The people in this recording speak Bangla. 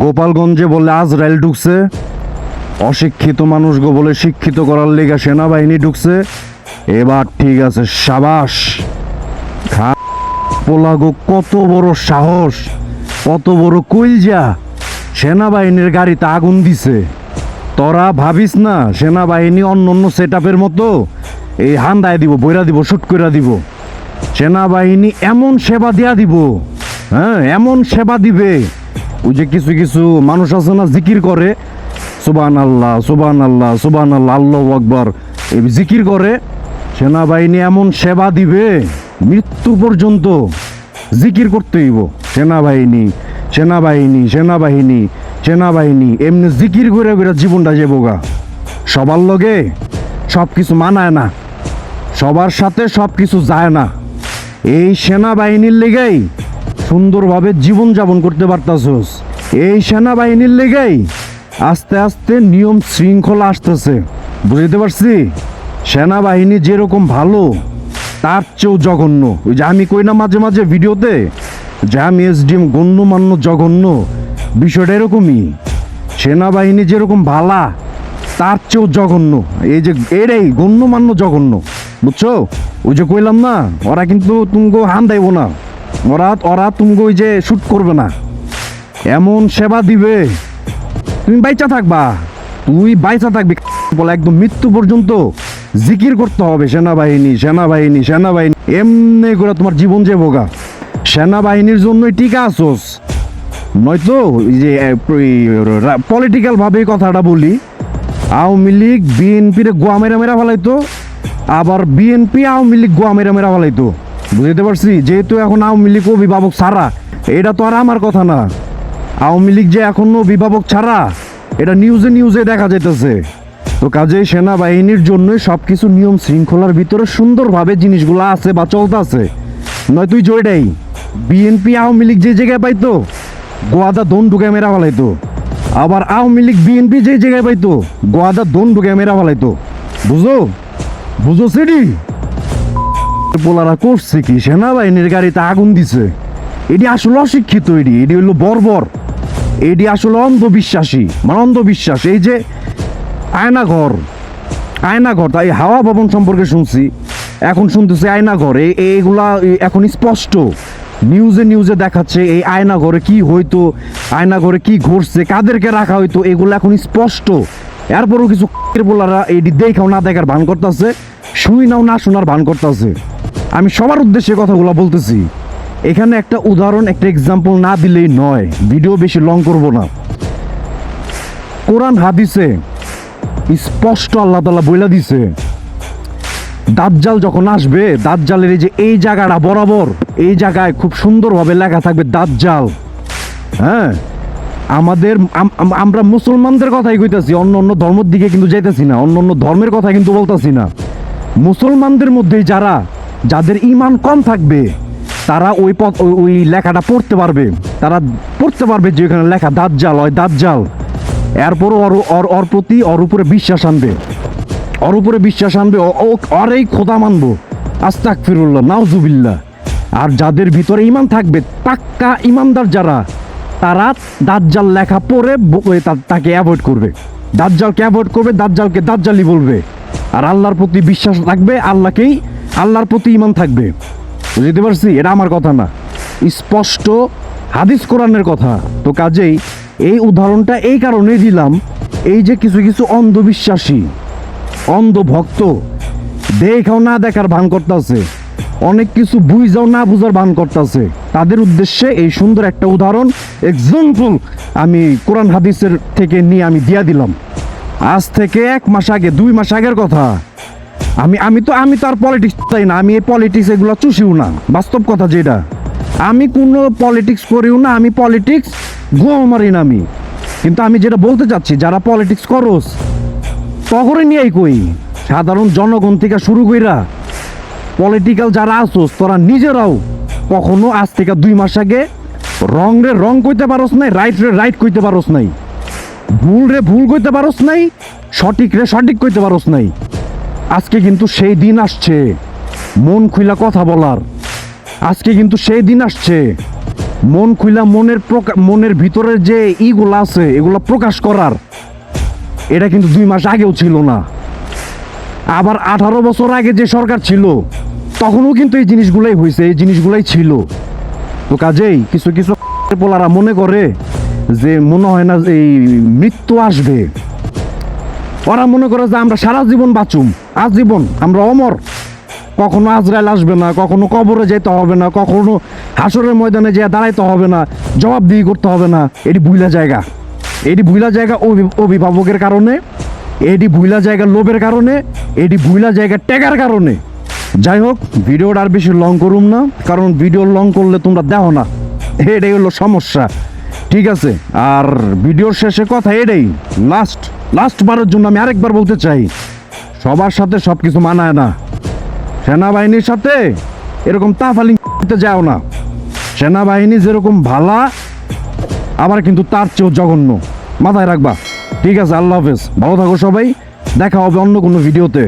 গোপালগঞ্জে বলে আজরাইল ঢুকছে। অশিক্ষিত মানুষ গো বলে শিক্ষিত করার লেগা সেনাবাহিনী ঢুকছে। এবার ঠিক আছে, সাবাস। খা পোলা গো, কত বড় সাহস, কত বড় কইলজা। সেনাবাহিনীর গাড়িতে আগুন দিছে। তোরা ভাবিস না, সেনাবাহিনী অন্য অন্য সেট মতো এই হান্দায় দিব, বইরা দিব, শুট কইরা দিব। সেনাবাহিনী এমন সেবা দেয়া দিব হ্যাঁ এমন সেবা দিবে। ওই যে কিছু কিছু মানুষ আছে না, জিকির করে সুবান আল্লাহ সুবান আল্লাহ সুবান আল্লাহ আল্লাহ আকবর জিকির করে, সেনাবাহিনী এমন সেবা দিবে, মৃত্যু পর্যন্ত জিকির করতে হইব। সেনাবাহিনী সেনাবাহিনী সেনাবাহিনী সেনাবাহিনী, এমনি জিকির করে করে জীবনটা যাবোগা সবার লগে সব কিছু মানায় না, সবার সাথে সব কিছু যায় না। এই সেনাবাহিনীর লেগেই সুন্দরভাবে জীবনযাপন করতে পারতাছোস। এই সেনাবাহিনীর লেগেই আস্তে আস্তে নিয়ম শৃঙ্খলা আসতেছে। বুঝতে পারছি? সেনাবাহিনী যেরকম ভালো, তার চেয়েও জঘন্য। ওই যে আমি কই না মাঝে মাঝে ভিডিওতে? যে আমি এসডিএম গণ্যমান্য জঘন্য, বিষয়টা এরকমই। সেনাবাহিনী যেরকম ভালা, তার চেয়েও জঘন্য। এই যে এরাই গণ্যমান্য জঘন্য, বুঝছ? ওই যে কইলাম না, ওরা কিন্তু তুমগো হান দেব না। ওরা ওরা তুমগো ওই যে শুট করবে না। এমন সেবা দিবে। তুমি বাইচা থাকবা। তুই বাইচা থাকবি, বলে একদম মৃত্যু পর্যন্ত জিকির করতে হবে সেনাবাহিনী সেনাবাহিনী সেনাবাহিনী। এমনি করে তোমার জীবন যে ভোগা সেনাবাহিনীর জন্যই টিকা আসোস নয়তো যে পলিটিক্যাল ভাবে এই কথাটা বলি। আওয়ামী লীগ, বিএনপির গোয়া মেরা মেরা ফেলাইতো। আবার বিএনপি আওয়ামী লীগ গোয়া মেরা মেরা ফেলাইতো। বুঝতে পারছি? যেহেতু এখন আওয়ামী লীগ অভিভাবক ছাড়া, এটা তো আর আমার কথা না। আওয়ামী লীগ যে এখনও অভিভাবক ছাড়া, এটা নিউজে নিউজে দেখা যাইতেছে। তো কাজে সেনাবাহিনীর জন্য সব কিছু নিয়ম শৃঙ্খলার ভিতরে সুন্দরভাবে জিনিসগুলো আছে বা চলতে আছে নয়, তুই জয়টাই বিএনপি আওয়ামী লীগ যে জায়গায় পাইতো, গোয়াদা দন ঢুকে মেরা ফেলাইতো। আবার আওয়ামী লীগ বিএনপি যে জায়গায় পাইতো, গোয়াদা দন ঢুকে মেরা ফেলাইতো। বুঝো? বুঝো সেটি পোলারা করছে কি? সেনাবাহিনীর গাড়িতে আগুন দিছে। এটি আসলে অশিক্ষিত এটি। এটি হলো বর্বর। এটি আসলে অন্ধবিশ্বাসী। মানে অন্ধবিশ্বাস। এই যে আয়নাঘর। আয়নাঘর, তাই হাওয়া ভবন সম্পর্কে শুনছি। এখন শুনতেছি আয়নাঘর। এইগুলা এখন স্পষ্ট। নিউজে নিউজে দেখাচ্ছে এই আয়নাঘরে কি হইতো, আয়নাঘরে কি ঘটছে, কাদেরকে রাখা হইতো, এগুলো এখন স্পষ্ট। এরপরও কিছু বলারা এটি দেখাও না দেখার ভান করতেছে, শুই নাও না শোনার ভান করতেছে। আমি সবার উদ্দেশ্যে কথাগুলো বলতেছি। এখানে একটা উদাহরণ, একটা এক্সাম্পল না দিলেই নয়। ভিডিও বেশি লং করব না। কোরআন হাদিসে স্পষ্ট আল্লাহ তালা বইলা দিছে, দাজ্জাল যখন আসবে, দাজ্জালের এই যে এই জায়গাটা বরাবর, এই জায়গায় খুব সুন্দরভাবে লেখা থাকবে দাজ্জাল। হ্যাঁ? আমাদের, আম- আম- আমরা মুসলমানদের কথাই কইতাছি, অন্য অন্য ধর্মের দিকে কিন্তু যাইতেছি না, অন্য অন্য ধর্মের কথা কিন্তু বলতাছি না। মুসলমানদের মধ্যেই যারা যাদের ইমান কম থাকবে, তারা ওই পথ ওই- লেখাটা পড়তে পারবে। তারা পড়তে পারবে যে এখানে লেখা দাজ্জাল হয় দাঁত জাল এরপরও ওর ওর ওর প্রতি ওর উপরে বিশ্বাস আনবে। ওর উপরে বিশ্বাস আনবে, ও- আর এই খোদা মানবো। আস্তাক ফিরুল্লাহ নাউজুবিল্লাহ। আর যাদের ভিতরে ইমান থাকবে, পাক্কা ইমানদার যারা, তারা দাজ্জাল লেখা পড়ে তাকে অ্যাভয়েড করবে। দাজ্জালকে অ্যাভয়েড করবে, দাজ্জালকে দাজ্জালি বলবে। আর আল্লাহর প্রতি বিশ্বাস রাখবে, আল্লাহকেই আল্লাহর প্রতি ইমান থাকবে। বুঝতে পারছি? এটা আমার কথা না। স্পষ্ট হাদিস কোরআনের কথা। তো কাজেই এই উদাহরণটা এই কারণে দিলাম, এই যে কিছু কিছু অন্ধবিশ্বাসী অন্ধ ভক্ত দেখাও না দেখার ভান করতেছে, অনেক কিছু বুঝাও না বুঝার ভান করতেছে, তাদের উদ্দেশ্যে এই সুন্দর একটা উদাহরণ এক্সাম্পল আমি কোরআন হাদিসের থেকে নিয়ে আমি দিয়া দিলাম। আজ থেকে এক মাস আগে, দুই মাস আগের কথা। আমি আমি তো আমি তো আর পলিটিক্স চাই না। আমি এই পলিটিক্স এগুলো চুষিও না। বাস্তব কথা যেটা। আমি কোনো পলিটিক্স করিও না। আমি পলিটিক্স গোয়া মারি না আমি। কিন্তু আমি যেটা বলতে চাচ্ছি, যারা পলিটিক্স করস তখনই নিয়েই কই? সাধারণ জনগণ থেকে শুরু কইরা পলিটিক্যাল যারা আসোস, তোরা নিজেরাও কখনো আজ থেকে দুই মাস আগে রং রে রং কইতে পারস নাই রাইট রে রাইট কইতে পারস নাই ভুল রে ভুল কইতে পারস নাই সঠিক রে সঠিক কইতে পারস নাই। আজকে কিন্তু সেই দিন আসছে। মন খুইলা কথা বলার। আজকে কিন্তু সেই দিন আসছে। মন খুইলা মনের মনের ভিতরের যে ইগুলো আছে, এগুলো প্রকাশ করার। এটা কিন্তু দুই মাস আগেও ছিল না। আবার আঠারো বছর আগে যে সরকার ছিল, তখনও কিন্তু এই জিনিসগুলাই হয়েছে এই জিনিসগুলাই ছিল। তো কাজেই কিছু কিছু পোলারা মনে করে যে মনে হয় না এই মৃত্যু আসবে। ওরা মনে করে যে আমরা সারা জীবন বাঁচুম। আজীবন আমরা অমর। কখনো আজরাইল আসবে না, কখনো কবরে যেতে হবে না, কখনো হাসরের ময়দানে যেয়ে দাঁড়াইতে হবে না, জবাবদিহি করতে হবে না। এটি ভুলা জায়গা। এটি ভুলা জায়গা অভি- অভিভাবকের কারণে, এটি ভুলা জায়গা লোভের কারণে, এটি ভুলা জায়গা টেকার কারণে। যাই হোক, ভিডিওটা আর বেশি লং করুম না, কারণ ভিডিও লং করলে তোমরা দেখো না। এটাই হলো সমস্যা। ঠিক আছে, আর ভিডিওর শেষে কথা এটাই। লাস্ট লাস্ট বারের জন্য আমি আরেকবার বলতে চাই, সবার সাথে সব কিছু মানায় না। সেনাবাহিনীর সাথে এরকম তাফালিং করতে যাও না। সেনাবাহিনী যেরকম ভালা, আবার কিন্তু তার চেয়েও জঘন্য। মাথায় রাখবা। ঠিক আছে, আল্লাহ হাফেজ। ভালো থাকো সবাই। দেখা হবে অন্য কোনো ভিডিওতে।